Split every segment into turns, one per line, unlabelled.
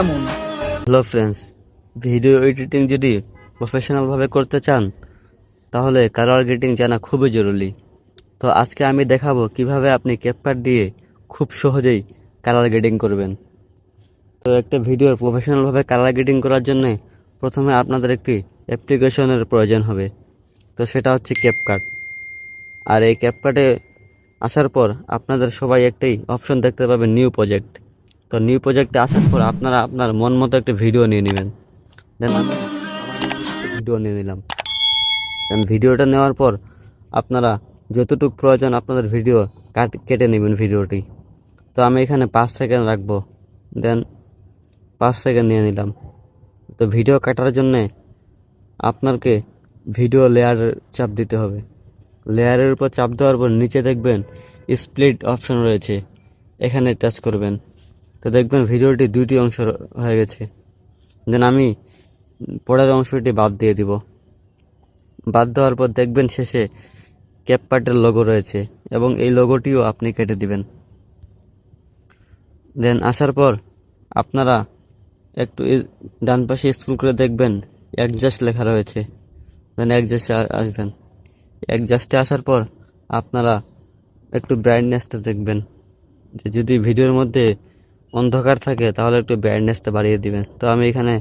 এমন।
Hello friends video editing যদি প্রফেশনালভাবে করতে চান, তাহলে কালার গ্রেডিং জানা খুবই জরুরি। তো আজকে আমি দেখাবো কীভাবে আপনি ক্যাপকাট দিয়ে খুব সহজেই কালার গ্রেডিং করবেন। তো একটা ভিডিওর প্রফেশনালভাবে কালার গ্রেডিং করার জন্য প্রথমে আপনাদের একটি অ্যাপ্লিকেশনের প্রয়োজন হবে। তো সেটা হচ্ছে ক্যাপকাট আর এই ক্যাপকাটে আসার পর আপনাদের সবাই একটাই অপশন দেখতে পাবেন নিউ প্রজেক্ট তো নিউ প্রজেক্টে আসার পর আপনারা আপনার মন মতো একটা ভিডিও নিয়ে নেবেন। দেন ভিডিও নিয়ে নিলাম। দেন ভিডিওটা নেওয়ার পর আপনারা যতটুকু প্রয়োজন আপনাদের ভিডিও কাট কেটে নেবেন ভিডিওটি তো আমি এখানে পাঁচ সেকেন্ড রাখব। দেন পাঁচ সেকেন্ড নিয়ে নিলাম। তো ভিডিও কাটার জন্যে আপনাকে ভিডিও লেয়ারের চাপ দিতে হবে। লেয়ারের উপর চাপ দেওয়ার পর নিচে দেখবেন স্প্লিট অপশন রয়েছে। এখানে টাচ করবেন। তো দেখবেন ভিডিওটি দুইটি অংশ হয়ে গেছে। দেন আমি পড়ার অংশটি বাদ দিয়ে দিব। বাদ দেওয়ার পর দেখবেন শেষে ক্যাপকাটের লোগো রয়েছে এবং এই লোগোটিও আপনি কেটে দিবেন। দেন আসার পর আপনারা একটু ডান পাশে স্ক্রল করে দেখবেন অ্যাডজাস্ট লেখা রয়েছে। দেন অ্যাডজাস্টে আসবেন। অ্যাডজাস্টে আসার পর আপনারা একটু ব্রাইটনেসটা দেখবেন। যে যদি ভিডিওর মধ্যে অন্ধকার থাকে, তাহলে একটু ব্রাইটনেসটা বাড়িয়ে দিবেন। তো আমি এখানে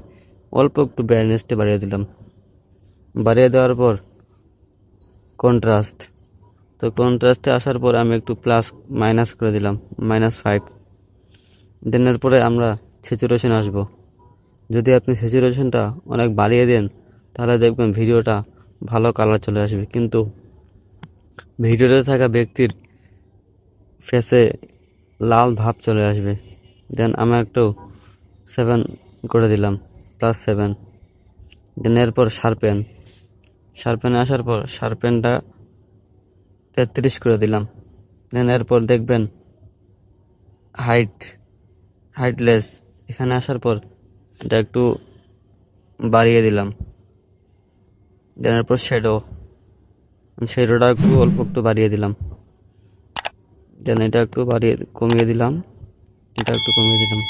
অল্প একটু ব্রাইটনেসটা বাড়িয়ে দিলাম। বাড়িয়ে দেওয়ার পর কন্ট্রাস্ট তো কন্ট্রাস্টে আসার পর আমি একটু প্লাস মাইনাস করে দিলাম মাইনাস ফাইভ দেনের পরে আমরা স্যাচুরেশন আসব। যদি আপনি স্যাচুরেশনটা অনেক বাড়িয়ে দেন, তাহলে দেখবেন ভিডিওটা ভালো কালার চলে আসবে। কিন্তু ভিডিওতে থাকা ব্যক্তির ফেসে লাল ভাব চলে আসবে। দেন আমি একটু সেভেন করে দিলাম প্লাস সেভেন দেন এরপর শার্পেন শার্পেনে আসার পর শার্পেনটা তেত্রিশ করে দিলাম। দেন এরপর দেখবেন হাইট হাইটলেস এখানে আসার পর এটা একটু বাড়িয়ে দিলাম। দেন এরপর শ্যাডো শ্যাডোটা একটু অল্প একটু বাড়িয়ে দিলাম। দেন এটা একটু বাড়িয়ে কমিয়ে দিলাম। এটা একটু কমিয়ে দিলাম।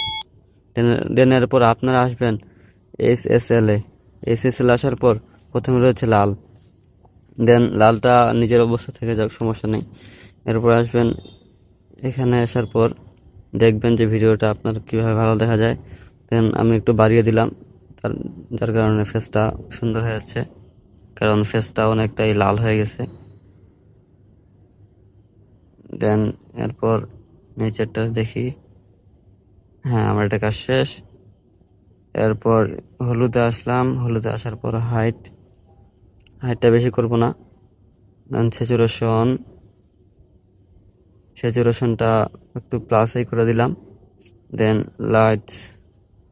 দেন এরপর আপনারা আসবেন S S L A. S S L আসার পর প্রথমে রয়েছে লাল। দেন, লালটা নিজের অবস্থা থেকে যাক, সমস্যা নেই। এরপর আসবেন, এখানে আসার পর দেখবেন যে ভিডিওটা আপনার কীভাবে ভালো দেখা যায়। দেন, আমি একটু বাড়িয়ে দিলাম। তার, যার কারণে ফেসটা সুন্দর হয়ে যাচ্ছে। কারণ ফেসটা অনেকটাই লাল হয়ে গেছে। দেন, এরপর নেচারটা দেখি। হ্যাঁ আমার এটা কাজ শেষ। এরপর হলুদে আসলাম। হলুদে আসার পর হাইট হাইটটা বেশি করব না। দেন স্যাচুরেশন স্যাচুরেশনটা একটু প্লাসই করে দিলাম। দেন লাইট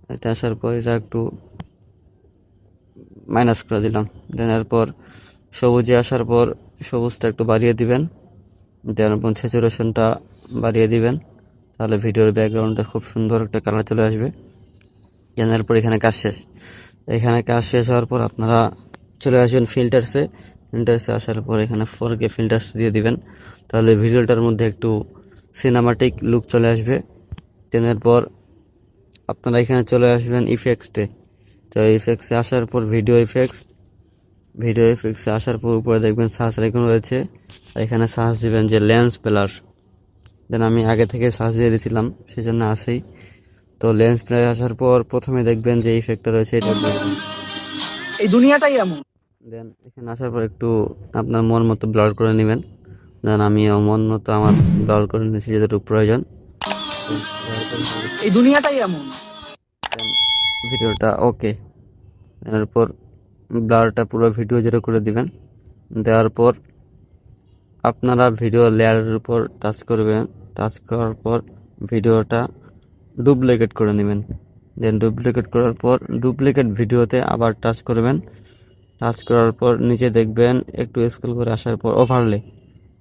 এটা আসার পর এটা একটু মাইনাস করে দিলাম। দেন এরপর সবুজে আসার পর সবুজটা একটু বাড়িয়ে দিবেন। দেন স্যাচুরেশনটা বাড়িয়ে দিবেন। তাহলে ভিডিওর ব্যাকগ্রাউন্ডে খুব সুন্দর একটা কালার চলে আসবে। দেন পর এখানে কাজ শেষ। এখানে কাজ শেষ হওয়ার পর আপনারা চলে আসবেন ফিল্টার্সে ফিল্টার্সে আসার পর এখানে ফোর কে ফিল্টার্স দিয়ে দিবেন। তাহলে ভিডিওটার মধ্যে একটু সিনেমাটিক লুক চলে আসবে। দেনের পর আপনারা এখানে চলে আসবেন ইফেক্টসে তো ইফেক্টসে আসার পর ভিডিও ইফেক্টস ভিডিও ইফেক্টসে আসার পর উপরে দেখবেন সার্চ আইকন রয়েছে। এখানে সার্চ দিবেন যে লেন্স প্লার দেন আমি আগে থেকে সার্চ দিয়ে দিয়েছিলাম সেই জন্য আসেই তো লেন্স প্লার আসার পর প্রথমে দেখবেন যে ইফেক্টটা রয়েছে এটা
এই দুনিয়াটাই এমন।
দেন এখানে আসার পর একটু আপনার মন মতো ব্লার করে নেবেন। দেন আমি মন মতো আমার ব্লার করে নিয়েছি যতটুকু প্রয়োজন।
এই দুনিয়াটাই এমন।
ভিডিওটা ওকে এরপর ব্লারটা পুরো ভিডিও যেটা করে দিবেন। দেওয়ার পর আপনারা ভিডিও লেয়ারের উপর টাচ করবেন। টাচ করার পর ভিডিওটা ডুপ্লিকেট করে নেবেন। দেন ডুপ্লিকেট করার পর ডুপ্লিকেট ভিডিওতে আবার টাচ করবেন। টাচ করার পর নিচে দেখবেন একটু স্কুল করে আসার পর ওভারলে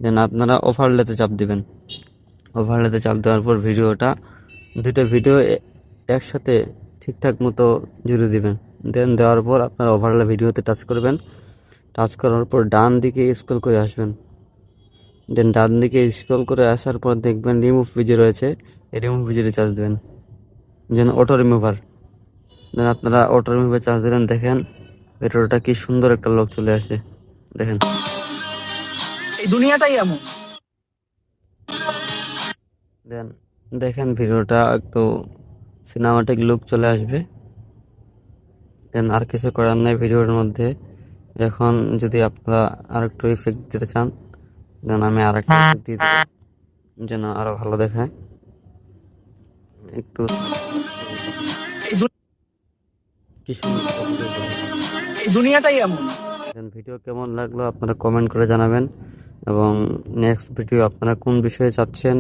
দেন আপনারা ওভারলেতে চাপ দিবেন। ওভারলেতে চাপ দেওয়ার পর ভিডিওটা দুটো ভিডিও একসাথে ঠিকঠাক মতো জুড়ে দিবেন। দেন দেওয়ার পর আপনারা ওভারলে ভিডিওতে টাচ করবেন। টাচ করার পর ডান দিকে স্কুল করে আসবেন। দেন ডান দিকে স্ক্রল করে আসার পর দেখবেন রিমুভ ভিডিও রয়েছে। এই রিমুভ ভিডিওতে চার্জ দেবেন। যেন অটো রিমুভার দেন আপনারা অটো রিমুভার চার্জ দিলেন দেখেন ভিডিওটা কি সুন্দর একটা লোক চলে আসে দেখেন।
এই দুনিয়াটাই এমন।
দেন দেখেন ভিডিওটা একটু সিনেমাটিক লুক চলে আসবে। দেন আর কিছু করার নাই ভিডিওর মধ্যে। এখন যদি আপনারা আর একটু ইফেক্ট দিতে চান দেন আমি আর একটা দিয়ে দেবো যেন আরও ভালো দেখায়। একটু
দুনিয়াটাই এমন।
ভিডিও কেমন লাগল আপনারা কমেন্ট করে জানাবেন। এবং নেক্সট ভিডিও আপনারা কোন বিষয়ে চাচ্ছেন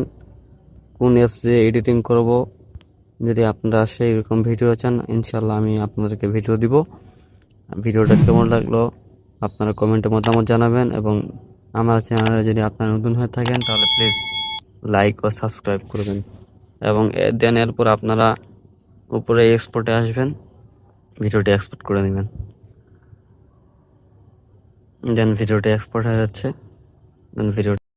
কোন অ্যাপসে এডিটিং করব যদি আপনারা সেই রকম ভিডিও চান ইনশাল্লাহ আমি আপনাদেরকে ভিডিও দিব। ভিডিওটা কেমন লাগল আপনারা কমেন্টে মতামত জানাবেন এবং আমার চ্যানেলে যদি আপনারা নতুন হয়ে থাকেন, তাহলে প্লিজ লাইক ও সাবস্ক্রাইব করবেন। এবং দেন এরপর আপনারা উপরে এক্সপোর্টে আসবেন। ভিডিওটি এক্সপোর্ট করে নেবেন। দেন ভিডিওটি এক্সপোর্ট হয়ে যাচ্ছে। দেন ভিডিওটি